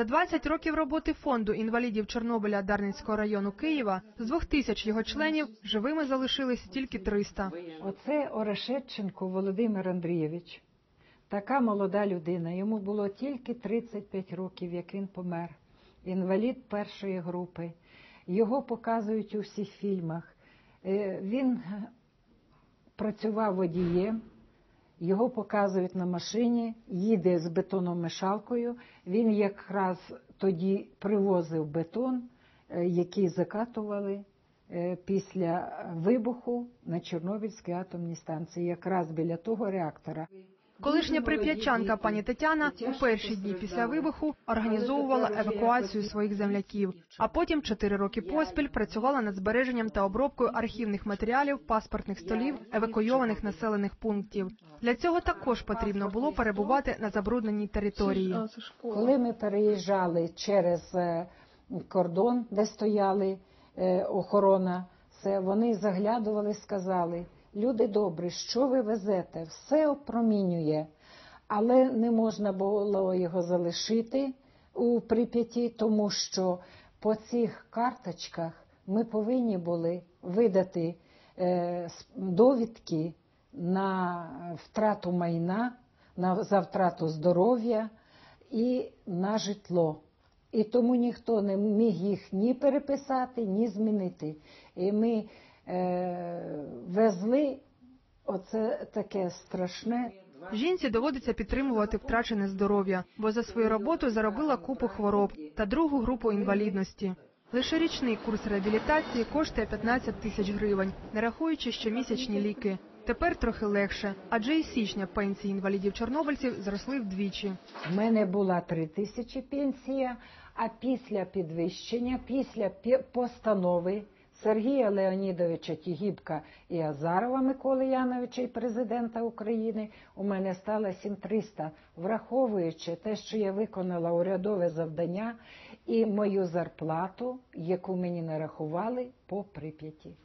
За 20 років роботи фонду інвалідів Чорнобиля Дарницького району Києва з двох тисяч його членів живими залишились тільки 300. Оце Орешетченко Володимир Андрійович. Така молода людина. Йому було тільки 35 років, як він помер. Інвалід першої групи. Його показують у всіх фільмах. Е, Він е, працював водієм, його показують на машині, їде з бетономешалкою. Він якраз тоді привозив бетон, е, який закатували е, після вибуху на Чорнобильській атомній станції, якраз біля того реактора. Колишня прип'ятчанка пані Тетяна у перші дні після вибуху організовувала евакуацію своїх земляків, а потім чотири роки поспіль працювала над збереженням та обробкою архівних матеріалів, паспортних столів евакуйованих населених пунктів. Для цього також потрібно було перебувати на забрудненій території. Коли ми переїжджали через е, кордон, де стояли е, охорона, це вони заглядували, сказали: люди добрі, що ви везете? Все опромінює, але не можна було його залишити у Прип'яті, тому що по цих карточках ми повинні були видати е, довідки на втрату майна, на, за втрату здоров'я і на житло. І тому ніхто не міг їх ні переписати, ні змінити. І ми везли оце таке страшне. Жінці доводиться підтримувати втрачене здоров'я, бо за свою роботу заробила купу хвороб та другу групу інвалідності. Лише річний курс реабілітації коштує 15 тисяч гривень, не рахуючи щомісячні ліки. Тепер трохи легше, адже і січня пенсії інвалідів чорнобильців зросли вдвічі. У мене була три тисячі пенсія, а після підвищення, після пі- постанови Сергія Леонідовича Тігібка і Азарова Миколи Яновича і президента України у мене стало 7300, враховуючи те, що я виконала урядове завдання і мою зарплату, яку мені нарахували по прип'яті.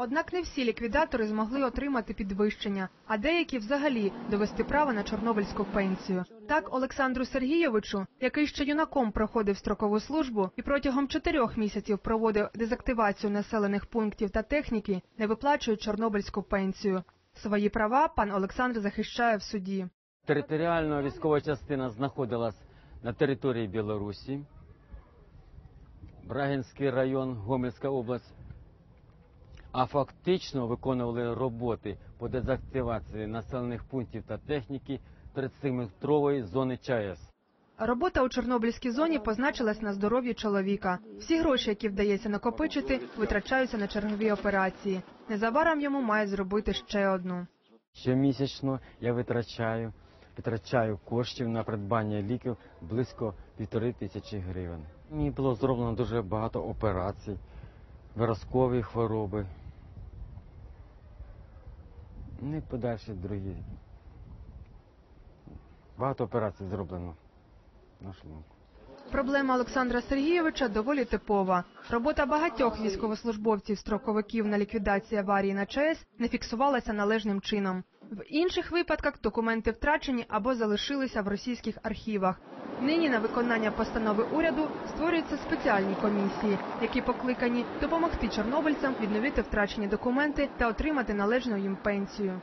Однак не всі ліквідатори змогли отримати підвищення, а деякі взагалі довести право на чорнобильську пенсію. Так, Олександру Сергійовичу, який ще юнаком проходив строкову службу і протягом чотирьох місяців проводив дезактивацію населених пунктів та техніки, не виплачують чорнобильську пенсію. Свої права пан Олександр захищає в суді. Територіально військова частина знаходилась на території Білорусі, Брагінський район, Гомельська область, а фактично виконували роботи по дезактивації населених пунктів та техніки 30-метрової зони ЧАЕС. Робота у Чорнобильській зоні позначилась на здоров'ї чоловіка. Всі гроші, які вдається накопичити, витрачаються на чергові операції. Незабаром йому мають зробити ще одну. Щомісячно я витрачаю, витрачаю коштів на придбання ліків близько півтори тисячі гривень. Мені було зроблено дуже багато операцій, виразкові хвороби. Ну і подальші другі. Багато операцій зроблено на шлунку. Проблема Олександра Сергійовича доволі типова. Робота багатьох військовослужбовців строковиків на ліквідації аварії на ЧАЕС не фіксувалася належним чином. В інших випадках документи втрачені або залишилися в російських архівах. Нині на виконання постанови уряду створюються спеціальні комісії, які покликані допомогти чорнобильцям відновити втрачені документи та отримати належну їм пенсію.